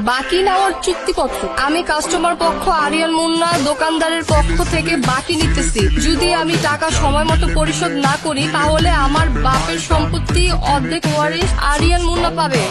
বাকি নেওয়ার চুক্তিপত্র। আমি কাস্টমার পক্ষ আরিয়াল মুন্না, দোকানদারের পক্ষ থেকে বাকি নিতেছি। যদি আমি টাকা সময় মতো পরিশোধ না করি, তাহলে আমার বাপের সম্পত্তি অর্ধেক ওয়ারিশ আরিয়াল মুন্না পাবে।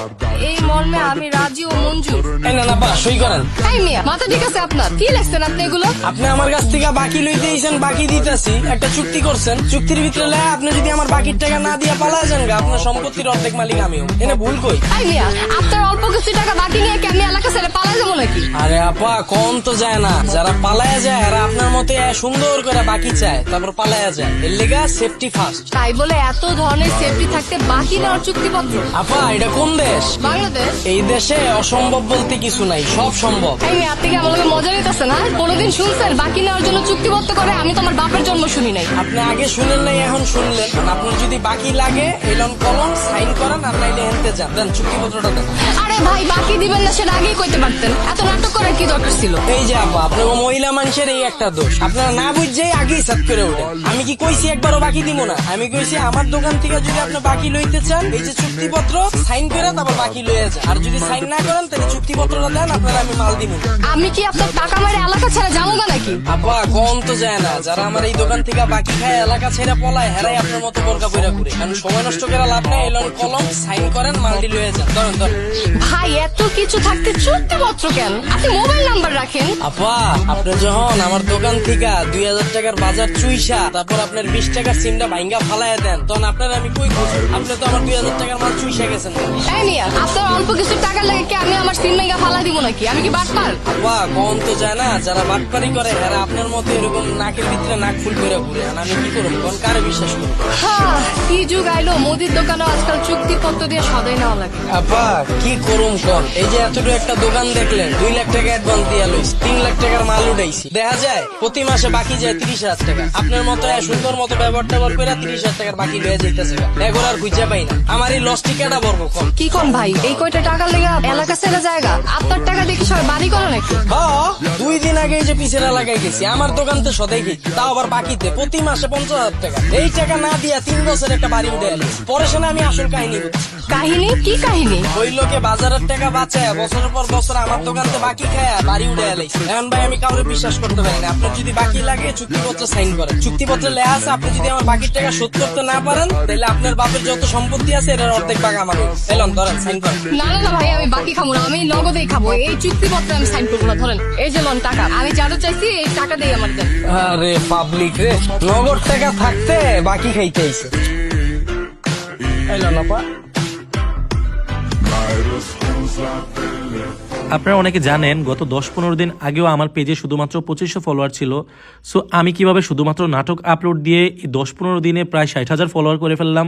এই মর্মে আমি রাজি ও মঞ্জুর। এই না না বা সই করেন। এই মিয়া মাথা ঠিক আছে আপনার? কি লেখছেন আপনি এগুলো? আপনি আমার কাছ থেকে বাকি লইতে দিয়েছেন বাকি দিতেছি। একটা চুক্তি করছেন চুক্তির ভিতরে লেখা আপনি যদি আমার বাকির টাকা না দিয়ে পালা যান গা, আপনার সম্পত্তির অর্ধেক মালিক আমিও এনে ভুল কই? এই মিয়া আপনার অল্প কিছু টাকা বাকি নিয়ে কি আমি এলাকা ছেড়ে পালা যাব নাকি? আরে আপা কম তো যায় না। যারা পালায়া যায় এরা আপনার মতে সুন্দর করে বাকি চায় তারপর পালায়া যায়। এর লেগা সেফটি ফার্স্ট তাই বলে এত ধরনের সেফটি থাকতে বাকি নেওয়ার চুক্তিপত্র? আপা এটা কোন দেশ? বাংলাদেশ। এই দেশে অসম্ভব বলতে কিছু নাই সব সম্ভব। এই আপনি কি লগে মজা নিতেছেন না? কোনোদিন শুনছেন বাকি নেওয়ার জন্য চুক্তিবদ্ধ করে আমি তোমার বাপের জন্ম শুনি নাই। আপনি আগে শুনেন নাই এখন শুনলেন। আপনার যদি বাকি লাগে এলন কলম সাইন করেন আর নাইলে হেনতে যান। দেন চুক্তিপত্রটা দেন। আরে ভাই বাকি দিবেন না সেটা আগেই কইতে পারতেন। এত নাটক করার কি দরকার ছিল? এই যে আপা আপনার মহিলা মানুষের এই একটা দোষ। আপনারা না বুঝছেই আগেই সাত করে ওঠেন। আমি কি কইছি একবারও বাকি দিব না? আমি কইছি আমার দোকান থেকে যদি আপনি বাকি লইতে চান এই যে চুক্তিপত্র সাইন করে তারপর বাকি লইয়ে যান। আর যদি সাইন না করেন তাহলে চুক্তিপত্রটা দেন আপনারা আমি মাল দিব। আমি কি আপনার টাকা মেরে এলাকা ছেড়ে যাব না নাকি? আপা কম তো যায় না। যারা আমার এই দোকান থেকে বাকি খায় এলাকা ছেড়ে পলায় হেরাই আপনার মতো বোরকা বইরা ঘুরে। কারণ সময় নষ্ট করে লাভ নেই এলন কলম সাইন করেন মালটি লইয়ে যান। ধরেন ধরেন। ভাই এত কিছু থাকতে চুক্তিপত্র কেন? আপনি মোবাইল নাম্বার রাখেন। আপা আপনি যখন আমার দোকান থেকে দুই হাজার টাকার বাজার চুইসা তারপর আপনার বিশ টাকার সিমটা ভাঙ্গা ফালাইয়া দেন। তখন আপনার আমি কই আপনি তো আমার দুই হাজার টাকার মাল চুইসা গেছেন। আপনার কিছু টাকা লাগে কি আমি আমার মেগা ফালা দিব নাকি? আমি কি বাটপার? আপা কম তো যায় না যারা বাটপারি করে এরা আপনার মতো এরকম নাকের ভিতরে নাক ফুল করে ঘুরে। আর আমি কি করব? কোন কারে বিশ্বাস করব? হ্যাঁ কি যুগ আইলো মুদির দোকানে আজকাল চুক্তিপত্র দিয়ে সদাই নেওয়া লাগে। আপা কি করুম কর এই যে এতটুকু একটা দোকান দেখলেন দুই লাখ টাকা অ্যাডভান্স দিয়া লইছি তিন লাখ টাকার মাল উঠাইছি। দেখা যায় প্রতি মাসে বাকি যায় তিরিশ হাজার টাকা। আপনার মতো সুন্দর মতো ব্যবহার ট্যাবহার করে তিরিশ হাজার টাকার বাকি লয়ে যাইতেছে আর খুঁজে পাই না। আমার এই লস টিকাটা বলব কম কি কম ভাই? এই কয়টা টাকা লেগে এলাকা ছেড়ে জায়গা। আপনার টাকা দেখি সবাই বাড়ি করে নাকি? দুই দিন আগে এই যে পিছের এলাকায় গেছি আমার দোকান তো সদাই গেছি তাও আবার বাকিতে প্রতি মাসে পঞ্চাশ হাজার টাকা। এই টাকা না দিয়া তিন বছর একটা বাড়ি উঠে এলি। পরে শোনা আমি আসল কাহিনী বুঝছি। কাহিনী? কি কাহিনী? ওই লোকে বাজারের টাকা বাঁচায় বছরের পর বছর আমার দোকানতে বাকি খায় বাড়ি উঠে এখন ভাই আমি কাউরে বিশ্বাস করতে পারি না। আপনার যদি বাকি লাগে চুক্তিপত্র সাইন করেন। চুক্তিপত্রে লেখা আছে আপনি যদি আমার বাকির টাকা শোধ করতে না পারেন তাহলে আপনার বাপের যত সম্পত্তি আছে এটার অর্ধেক ভাগ আমার এলন ধরেন সাইন করেন। না না না ভাই আমি বাকি খাব না আমি নগদেই খাব এই চুক্তিপত্রে আমি সাইন করব না ধরেন এই যে লোন টাকা আমি যারা চাইছি এই টাকা দিয়ে আমার দেন। আরে পাবলিক রে নগদ টাকা থাকতে বাকি খাইতে আইছে। আপনারা অনেকে জানেন গত দশ পনেরো দিন আগেও আমার পেজে শুধুমাত্র পঁচিশশো ফলোয়ার ছিল। সো আমি কীভাবে শুধুমাত্র নাটক আপলোড দিয়ে দশ পনেরো দিনে প্রায় ষাট হাজার ফলোয়ার করে ফেললাম